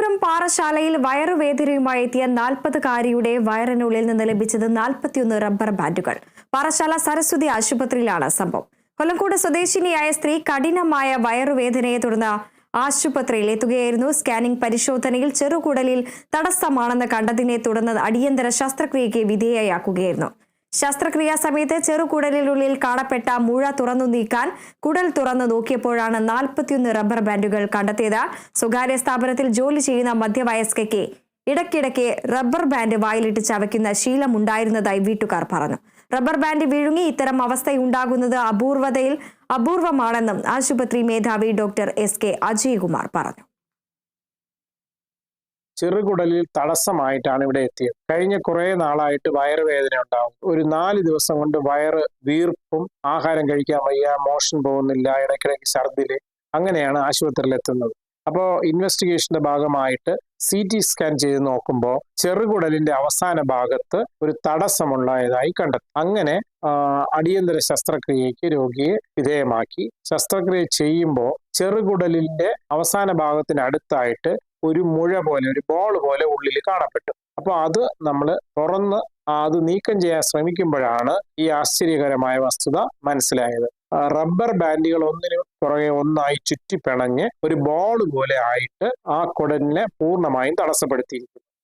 തിരുവനന്തപുരം പാറശാലയിൽ വയറുവേദനയുമായി എത്തിയ നാൽപ്പതുകാരിയുടെ വയറിനുള്ളിൽ നിന്ന് ലഭിച്ചത് നാൽപ്പത്തിയൊന്ന് റബ്ബർ ബാൻഡുകൾ. പാറശാല സരസ്വതി ആശുപത്രിയിലാണ് സംഭവം. കൊല്ലംകോട് സ്വദേശിനിയായ സ്ത്രീ കഠിനമായ വയറുവേദനയെ തുടർന്ന് ആശുപത്രിയിൽ എത്തുകയായിരുന്നു. സ്കാനിംഗ് പരിശോധനയിൽ ചെറുകുടലിൽ തടസ്സമാണെന്ന് കണ്ടതിനെ തുടർന്ന് അടിയന്തര ശസ്ത്രക്രിയയ്ക്ക് വിധേയയാക്കുകയായിരുന്നു. ശസ്ത്രക്രിയാ സമയത്ത് ചെറുകുടലിനുള്ളിൽ കാണപ്പെട്ട മുഴ തുറന്നു നീക്കാൻ കുടൽ തുറന്നു നോക്കിയപ്പോഴാണ് നാൽപ്പത്തിയൊന്ന് റബ്ബർ ബാൻഡുകൾ കണ്ടെത്തിയത്. സ്വകാര്യ സ്ഥാപനത്തിൽ ജോലി ചെയ്യുന്ന മധ്യവയസ്കയ്ക്ക് ഇടയ്ക്കിടയ്ക്ക് റബ്ബർ ബാൻഡ് വായിലിട്ട് ചവയ്ക്കുന്ന ശീലമുണ്ടായിരുന്നതായി വീട്ടുകാർ പറഞ്ഞു. റബ്ബർ ബാൻഡ് വിഴുങ്ങി ഇത്തരം അവസ്ഥയുണ്ടാകുന്നത് അപൂർവതയിൽ അപൂർവമാണെന്നും ആശുപത്രി മേധാവി ഡോക്ടർ എസ് കെ അജയ്കുമാർ പറഞ്ഞു. ചെറുകുടലിൽ തടസ്സമായിട്ടാണ് ഇവിടെ എത്തിയത്. കഴിഞ്ഞ കുറെ നാളായിട്ട് വയറുവേദന ഉണ്ടാവും. ഒരു നാല് ദിവസം കൊണ്ട് വയറ് വീർപ്പും ആഹാരം കഴിക്കാൻ വയ്യ മോഷൻ പോകുന്നില്ല ഇടയ്ക്കിടയ്ക്ക് ഛർദിൽ അങ്ങനെയാണ് ആശുപത്രിയിൽ എത്തുന്നത്. അപ്പോൾ ഇൻവെസ്റ്റിഗേഷന്റെ ഭാഗമായിട്ട് സി ടി സ്കാൻ ചെയ്ത് നോക്കുമ്പോൾ ചെറുകുടലിന്റെ അവസാന ഭാഗത്ത് ഒരു തടസ്സമുള്ളതായി കണ്ടെത്തി. അങ്ങനെ അടിയന്തര ശസ്ത്രക്രിയയ്ക്ക് രോഗിയെ വിധേയമാക്കി. ശസ്ത്രക്രിയ ചെയ്യുമ്പോൾ ചെറുകുടലിന്റെ അവസാന ഭാഗത്തിന് അടുത്തായിട്ട് ഒരു മുഴ പോലെ ഒരു ബോൾ പോലെ ഉള്ളിൽ കാണപ്പെട്ടു. അപ്പോൾ അത് നമ്മൾ തുറന്ന് അത് നീക്കം ചെയ്യാൻ ശ്രമിക്കുമ്പോഴാണ് ഈ ആശ്ചര്യകരമായ വസ്തുത മനസ്സിലായത്. റബ്ബർ ബാൻഡുകൾ ഒന്നിനു പുറകെ ഒന്നായി ചുറ്റി ചുറ്റിപ്പിണഞ്ഞ് ഒരു ബോൾ പോലെ ആയിട്ട് ആ കുടലിനെ പൂർണമായും തടസ്സപ്പെടുത്തിയിരിക്കുന്നു.